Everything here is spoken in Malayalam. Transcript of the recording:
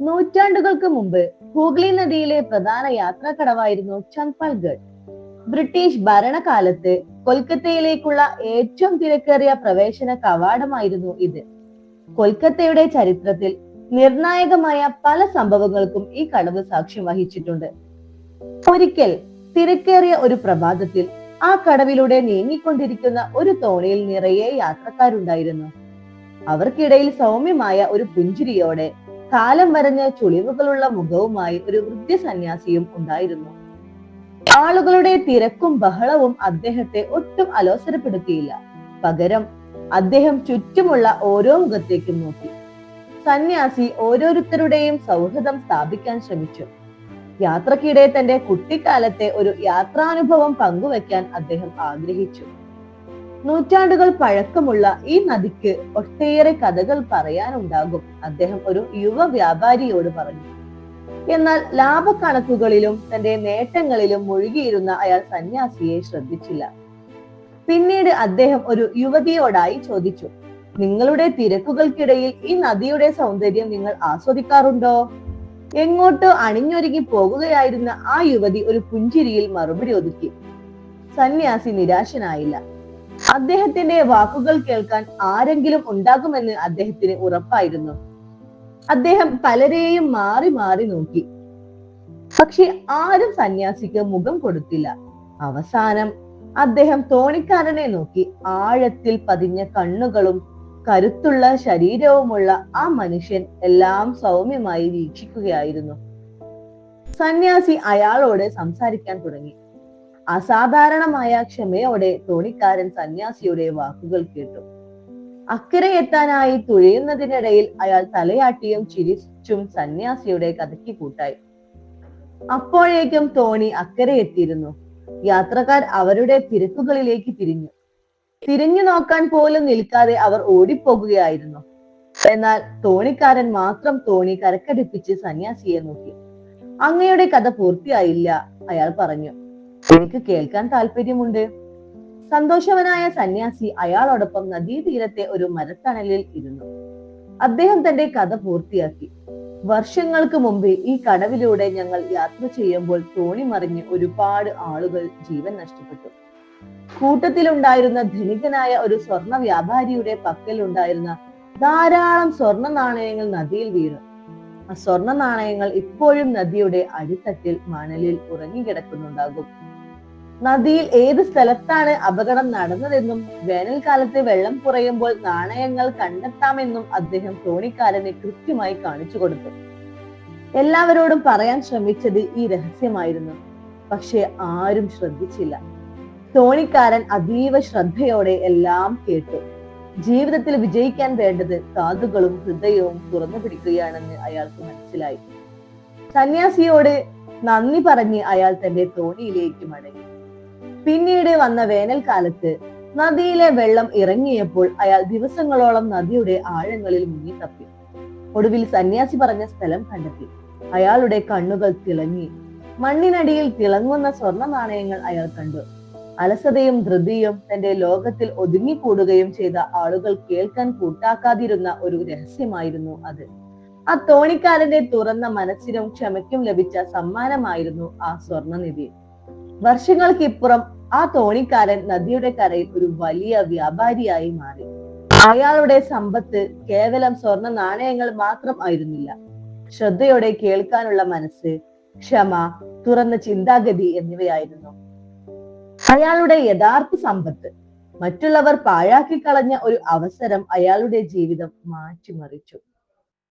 നൂറ്റാണ്ടുകൾക്ക് മുമ്പ് ഹൂഗ്ലി നദിയിലെ പ്രധാന യാത്രാക്കടവായിരുന്നു ചങ്പാൽഗഡ്. ബ്രിട്ടീഷ് ഭരണകാലത്ത് കൊൽക്കത്തയിലേക്കുള്ള ഏറ്റവും തിരക്കേറിയ പ്രവേശന കവാടമായിരുന്നു ഇത്. കൊൽക്കത്തയുടെ ചരിത്രത്തിൽ നിർണായകമായ പല സംഭവങ്ങൾക്കും ഈ കടവ് സാക്ഷ്യം വഹിച്ചിട്ടുണ്ട്. ഒരിക്കൽ തിരക്കേറിയ ഒരു പ്രഭാതത്തിൽ ആ കടവിലൂടെ നീങ്ങിക്കൊണ്ടിരിക്കുന്ന ഒരു തോണിയിൽ നിറയെ യാത്രക്കാരുണ്ടായിരുന്നു. അവർക്കിടയിൽ സൗമ്യമായ ഒരു പുഞ്ചിരിയോടെ കാലം വരഞ്ഞ ചുളിവുകളുള്ള മുഖവുമായി ഒരു വൃദ്ധ സന്യാസിയും ഉണ്ടായിരുന്നു. ആളുകളുടെ തിരക്കും ബഹളവും അദ്ദേഹത്തെ ഒട്ടും അലോസരപ്പെടുത്തിയില്ല. പകരം അദ്ദേഹം ചുറ്റുമുള്ള ഓരോ മുഖത്തേക്കും നോക്കി. സന്യാസി ഓരോരുത്തരുടെയും സൗഹൃദം സ്ഥാപിക്കാൻ ശ്രമിച്ചു. യാത്രക്കിടെ തന്റെ കുട്ടിക്കാലത്തെ ഒരു യാത്രാനുഭവം പങ്കുവെക്കാൻ അദ്ദേഹം ആഗ്രഹിച്ചു. നൂറ്റാണ്ടുകൾ പഴക്കമുള്ള ഈ നദിക്ക് ഒട്ടേറെ കഥകൾ പറയാനുണ്ടാകും. അദ്ദേഹം ഒരു യുവ വ്യാപാരിയോട് പറഞ്ഞു. എന്നാൽ ലാഭക്കണക്കുകളിലും തന്റെ നേട്ടങ്ങളിലും മുഴുകിയിരുന്ന അയാൾ സന്യാസിയെ ശ്രദ്ധിച്ചില്ല. പിന്നീട് അദ്ദേഹം ഒരു യുവതിയോടായി ചോദിച്ചു നിങ്ങളുടെ തിരക്കുകൾക്കിടയിൽ ഈ നദിയുടെ സൗന്ദര്യം നിങ്ങൾ ആസ്വദിക്കാറുണ്ടോ? എങ്ങോട്ടോ അണിഞ്ഞൊരുങ്ങി പോകുകയായിരുന്ന ആ യുവതി ഒരു പുഞ്ചിരിയിൽ മറുപടി ഒതുക്കി. സന്യാസി നിരാശനായില്ല. അദ്ദേഹത്തിന്റെ വാക്കുകൾ കേൾക്കാൻ ആരെങ്കിലും ഉണ്ടാകുമെന്ന് അദ്ദേഹത്തിന് ഉറപ്പായിരുന്നു. അദ്ദേഹം പലരെയും മാറി മാറി നോക്കി. പക്ഷെ ആരും സന്യാസിക്ക് മുഖം കൊടുത്തില്ല. അവസാനം അദ്ദേഹം തോണിക്കാരനെ നോക്കി. ആഴത്തിൽ പതിഞ്ഞ കണ്ണുകളും കരുത്തുള്ള ശരീരവുമുള്ള ആ മനുഷ്യൻ എല്ലാം സൗമ്യമായി വീക്ഷിക്കുകയായിരുന്നു. സന്യാസി അയാളോട് സംസാരിക്കാൻ തുടങ്ങി. അസാധാരണമായ ക്ഷമയോടെ തോണിക്കാരൻ സന്യാസിയുടെ വാക്കുകൾ കേട്ടു. അക്കരെ എത്താനായി തുഴയുന്നതിനിടയിൽ അയാൾ തലയാട്ടിയും ചിരിച്ചും സന്യാസിയുടെ കഥയ്ക്ക് കൂട്ടായി. അപ്പോഴേക്കും തോണി അക്കരെ എത്തിയിരുന്നു. യാത്രക്കാർ അവരുടെ തിരക്കുകളിലേക്ക് തിരിഞ്ഞു. തിരിഞ്ഞു നോക്കാൻ പോലും നിൽക്കാതെ അവർ ഓടിപ്പോകുകയായിരുന്നു. എന്നാൽ തോണിക്കാരൻ മാത്രം തോണി കരക്കടിപ്പിച്ച് സന്യാസിയെ നോക്കി. അങ്ങയുടെ കഥ പൂർത്തിയായില്ല അയാൾ പറഞ്ഞു. എനിക്ക് കേൾക്കാൻ താല്പര്യമുണ്ട്. സന്തോഷവനായ സന്യാസി അയാളോടൊപ്പം നദീതീരത്തെ ഒരു മരത്തണലിൽ ഇരുന്നു. അദ്ദേഹം തന്റെ കഥ പൂർത്തിയാക്കി. വർഷങ്ങൾക്ക് മുമ്പ് ഈ കടവിലൂടെ ഞങ്ങൾ യാത്ര ചെയ്യുമ്പോൾ തോണി മറിഞ്ഞ് ഒരുപാട് ആളുകൾ ജീവൻ നഷ്ടപ്പെട്ടു. കൂട്ടത്തിലുണ്ടായിരുന്ന ധനികനായ ഒരു സ്വർണ വ്യാപാരിയുടെ പക്കൽ ഉണ്ടായിരുന്ന ധാരാളം സ്വർണ നാണയങ്ങൾ നദിയിൽ വീണു. ആ സ്വർണ നാണയങ്ങൾ ഇപ്പോഴും നദിയുടെ അടിത്തട്ടിൽ മണലിൽ ഉറങ്ങിക്കിടക്കുന്നുണ്ടാകും. നദിയിൽ ഏത് സ്ഥലത്താണ് അപകടം നടന്നതെന്നും വേനൽക്കാലത്ത് വെള്ളം കുറയുമ്പോൾ നാണയങ്ങൾ കണ്ടെത്താമെന്നും അദ്ദേഹം തോണിക്കാരനെ കൃത്യമായി കാണിച്ചു കൊടുത്തു. എല്ലാവരോടും പറയാൻ ശ്രമിച്ചത് ഈ രഹസ്യമായിരുന്നു. പക്ഷെ ആരും ശ്രദ്ധിച്ചില്ല. തോണിക്കാരൻ അതീവ ശ്രദ്ധയോടെ എല്ലാം കേട്ടു. ജീവിതത്തിൽ വിജയിക്കാൻ വേണ്ടത് കാതുകളും ഹൃദയവും തുറന്നു പിടിക്കുകയാണെന്ന് അയാൾക്ക് മനസ്സിലായി. സന്യാസിയോട് നന്ദി പറഞ്ഞ് അയാൾ തന്റെ തോണിയിലേക്ക് മടങ്ങി. പിന്നീട് വന്ന വേനൽക്കാലത്ത് നദിയിലെ വെള്ളം ഇറങ്ങിയപ്പോൾ അയാൾ ദിവസങ്ങളോളം നദിയുടെ ആഴങ്ങളിൽ മുങ്ങി തപ്പി. ഒടുവിൽ സന്യാസി പറഞ്ഞ സ്ഥലം കണ്ടെത്തി. അയാളുടെ കണ്ണുകൾ തിളങ്ങി. മണ്ണിനടിയിൽ തിളങ്ങുന്ന സ്വർണ നാണയങ്ങൾ അയാൾ കണ്ടു. അലസതയും ധൃതിയും തന്റെ ലോകത്തിൽ ഒതുങ്ങിക്കൂടുകയും ചെയ്ത ആളുകൾ കേൾക്കാൻ കൂട്ടാക്കാതിരുന്ന ഒരു രഹസ്യമായിരുന്നു അത്. ആ തോണിക്കാരന്റെ തുറന്ന മനസ്സിനും ക്ഷമയ്ക്കും ലഭിച്ച സമ്മാനമായിരുന്നു ആ സ്വർണനിധി വർഷങ്ങൾക്കിപ്പുറം ആ തോണിക്കാരൻ നദിയുടെ കരയിൽ ഒരു വലിയ വ്യാപാരിയായി മാറി. അയാളുടെ സമ്പത്ത് കേവലം സ്വർണ നാണയങ്ങൾ മാത്രം ആയിരുന്നില്ല. ശ്രദ്ധയോടെ കേൾക്കാനുള്ള മനസ്സ് ക്ഷമ തുറന്ന ചിന്താഗതി എന്നിവയായിരുന്നു. അയാളുടെ യഥാർത്ഥ സമ്പത്ത് മറ്റുള്ളവർ പാഴാക്കി കളഞ്ഞ ഒരു അവസരം അയാളുടെ ജീവിതം മാറ്റിമറിച്ചു.